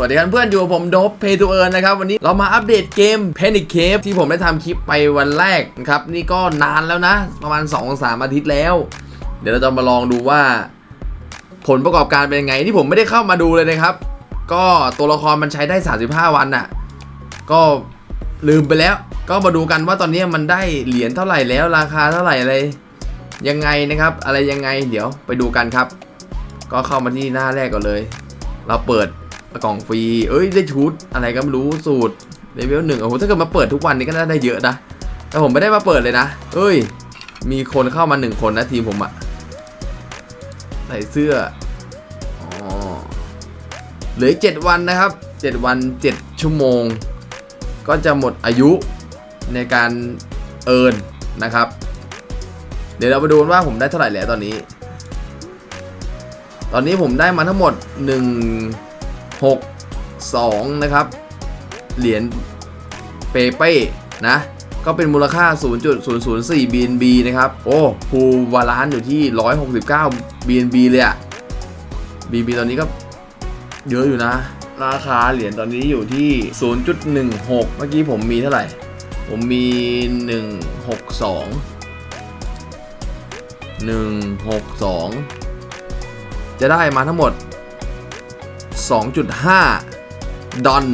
วัสดีครับเพื่อนอยู่กับผมโดบเพย์ทูเอิร์นะครับ วันนี้เรามาอัปเดตเกม Panic Cave ที่ผมได้ทำคลิปไปวันแรกนะครับ นี่ก็นานแล้วนะ ประมาณ 2-3 อาทิตย์แล้ว เดี๋ยวเราจะมาลองดูว่า ผลประกอบการเป็นยังไง ที่ผมไม่ได้เข้ามาดูเลยนะครับ ก็ตัวละครมันใช้ได้ 35 วันน่ะ ก็ลืมไปแล้ว ก็มาดูกันว่าตอนนี้มันได้เหรียญเท่าไหร่แล้วราคาเท่าไหร่อะไรยังไงนะครับ อะไรยังไงเดี๋ยวไปดูกันครับ ก็เข้ามาที่หน้าแรกก่อนเลย เราเปิด กล่องฟรี เอ้ยได้ชุดอะไรก็ไม่รู้สูตรเลเวลหนึ่งโอ้โหถ้าเกิดมาเปิดทุกวันนี้ก็น่าได้เยอะนะ แต่ผมไม่ได้มาเปิดเลยนะ เอ้ย มีคนเข้ามาหนึ่งคนนะทีมผมอะใส่เสื้ออ๋อเหลืออีกเจ็ดวันนะครับเจ็ดวันเจ็ดชั่วโมง ก็จะหมดอายุในการเอิร์นนะครับ เดี๋ยวเราไปดูว่าผมได้เท่าไหร่แล้วตอนนี้ ตอนนี้ผมได้มาทั้งหมด1 6 2 นะครับ เหรียญเปเป้นะ ก็เป็นมูลค่า 0.004 BNB นะครับ โอ้ภูวาลานอยู่ที่ 169 BNB เลยอะ BNB ตอนนี้ก็เยอะอยู่นะ ราคาเหรียญตอนนี้อยู่ที่ 0.16 เมื่อกี้ผมมีเท่าไหร่ ผมมี 162 162 จะได้มาทั้งหมด 2.5 ดอน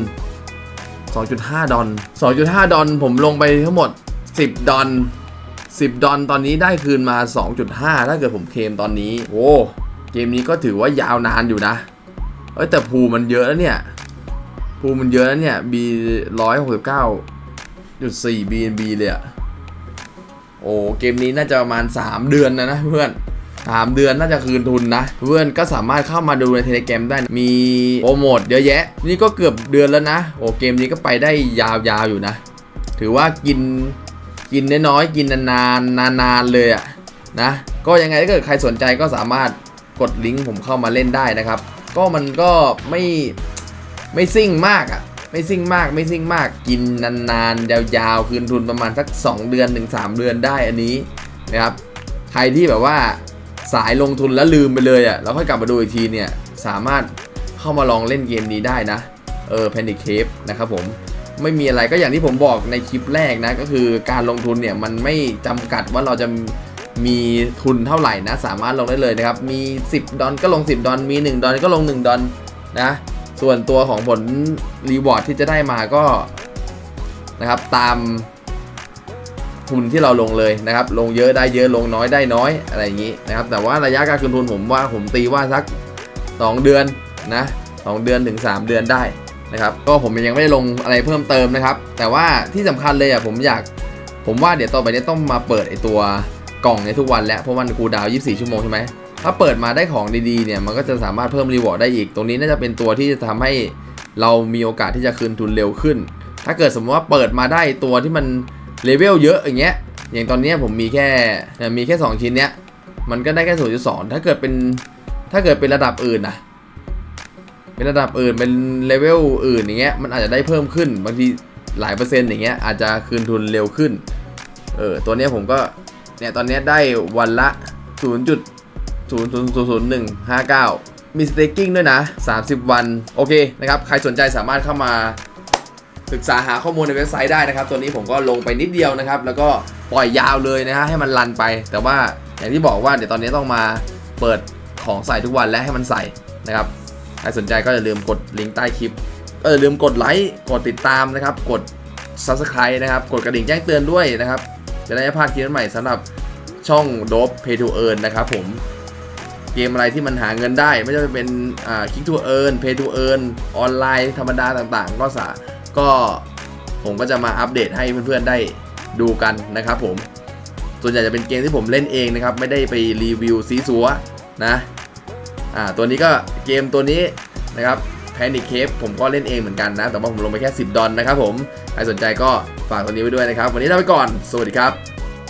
2.5 ดอน 2.5 ดอนผมลงไปทั้งหมด 10 ดอน 10 ดอนตอนนี้ได้คืนมา 2.5 ถ้าเกิดผมเคมตอนนี้ โอ้ เกมนี้ก็ถือว่ายาวนานอยู่นะ เอ้ยแต่ภูมันเยอะแล้วเนี่ย ภูมันเยอะแล้วเนี่ย B 169.4 BNB เลยอะโอ้ เกมนี้น่าจะประมาณ 3 เดือนนะนะเพื่อน สามเดือนน่าจะคืนทุนนะ เพื่อนก็สามารถเข้ามาดูในเทเล gram ได้มีโปรโมทเยอะแยะ นี่ก็เกือบเดือนแล้วนะ โอ้เกมนี้ก็ไปได้ยาวๆอยู่นะ ถือว่ากินกินน้อยๆกินนานๆนานๆเลยอะนะ ก็ยังไงถ้าเกิดใครสนใจก็สามารถกดลิงก์ผมเข้ามาเล่นได้นะครับ ก็มันก็ไม่ไม่ซิ่งมากอะไม่ซิ่งมากไม่ซิ่งมากกินนานๆยาวๆคืนทุนประมาณสัก 2 เดือนถึง3เดือนได้อันนี้นะครับ ใครที่แบบว่า สายลงทุนแล้วลืมไปเลยอะ่ะแล้วค่อยกลับมาดูอีกทีเนี่ยสามารถเข้ามาลองเล่นเกมนี้ได้นะเออ Panic Cave นะครับผมไม่มีอะไรก็อย่างที่ผมบอกในคลิปแรกนะ ก็คือการลงทุนเนี่ยมันไม่จำกัดว่าเราจะมีทุนเท่าไหร่นะ สามารถลงได้เลยนะครับ มี 10 ดอลก็ลง 10 ดอลมี 1 ดอลก็ลง 1 ดอลนะ ส่วนตัวของผลรีวอร์ดที่จะได้มาก็นะครับตาม ทุนที่เราลงเลยนะครับ ลงเยอะได้เยอะลงน้อยได้น้อยอะไรอย่างนี้นะครับ แต่ว่าระยะการคืนทุนผมว่าผมตีว่าสัก 2 เดือนนะสเดือนถึง 3 เดือนได้นะครับ ก็ผมยังไม่ได้ลงอะไรเพิ่มเติมนะครับ แต่ว่าที่สำคัญเลยอะผมอยาก ผมว่าเดี๋ยวต่อไปเนี้ต้องมาเปิดไอตัวกล่องในทุกวันแล้วเพราะมันกูดาว 24 ชั่วโมงใช่ไหมถ้าเปิดมาได้ของดีๆเนี่ยมันก็จะสามารถเพิ่มรีวอร์ดได้อีก ตรงนี้น่าจะเป็นตัวที่จะทำให้เรามีโอกาสที่จะคืนทุนเร็วขึ้น ถ้าเกิดสมมติว่าเปิดมาได้ตัวที่มัน เลเวลเยอะอย่างเงี้ย อย่างตอนนี้ผมมีแค่มีแค่ 2 ชิ้นเนี้ย มันก็ได้แค่0.2ถ้าเกิดเป็นถ้าเกิดเป็นระดับอื่นนะเป็นระดับอื่นเป็นเลเวลอื่นอย่างเงี้ยมันอาจจะได้เพิ่มขึ้นบางทีหลายเปอร์เซ็นต์อย่างเงี้ยอาจจะคืนทุนเร็วขึ้นเออตัวเนี้ยผมก็เนี่ยตอนเนี้ยได้วันละ 0.0000159 มีสเต็กกิ้งด้วยนะ 30 วัน โอเคนะครับ ใครสนใจสามารถเข้ามา ศึกษาหาข้อมูลในเว็บไซต์ได้นะครับ ตัวนี้ผมก็ลงไปนิดเดียวนะครับ แล้วก็ปล่อยยาวเลยนะฮะให้มันรันไป แต่ว่าอย่างที่บอกว่าเดี๋ยวตอนนี้ต้องมาเปิดของใส่ทุกวันและให้มันใส่นะครับใครสนใจก็อย่าลืมกดลิงก์ใต้คลิป ก็อย่าลืมกดไลค์กดติดตามนะครับ กด Subscribe นะครับ กดกระดิ่งแจ้งเตือนด้วยนะครับ จะได้ไม่พลาดคลิปใหม่สำหรับช่อง Dope Pay to Earn นะครับผมเกมอะไรที่มันหาเงินได้ ไม่ว่าจะเป็นอ่า Kick to Earn Pay to Earn ออนไลน์ธรรมดาต่างๆ ก็สา ก็ผมก็จะมาอัปเดตให้เพื่อนๆได้ดูกันนะครับผม ส่วนใหญ่จะเป็นเกมที่ผมเล่นเองนะครับ ไม่ได้ไปรีวิวซีซัวนะ อ่า ตัวนี้ก็เกมตัวนี้นะครับแพนิคเคปผมก็เล่นเองเหมือนกันนะ แต่ว่าผมลงไปแค่ 10 ดอนนะครับผม ใครสนใจก็ฝากตัวนี้ไว้ด้วยนะครับ วันนี้ลาไปก่อน สวัสดีครับ